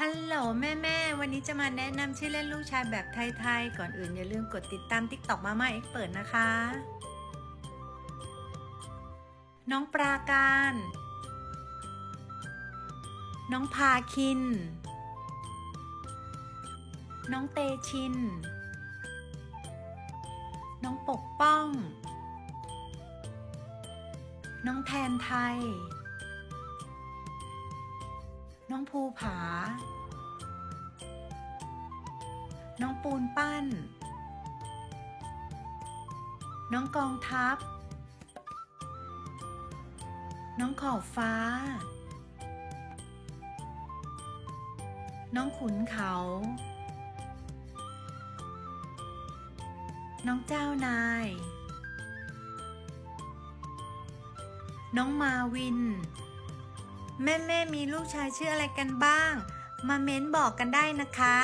ฮัลโหลแม่แม่วันนี้จะมาแนะนำชื่อเล่นลูกชายแบบไทยๆ ก่อนอื่นอย่าลืมกดติดตาม TikTok มาม่าเอ็กเปิดนะคะ น้องปราการ น้องพาคิน น้องเตชิน น้องปกป้อง น้องแทนไทย น้องภูผา น้องปูนปั้น น้องกองทัพ น้องขอบฟ้า น้องขุนเขา น้องเจ้านาย น้องมาวิน แม่แม่ๆมีลูกชายชื่ออะไรกันบ้าง มาเม้นบอกกันได้นะคะ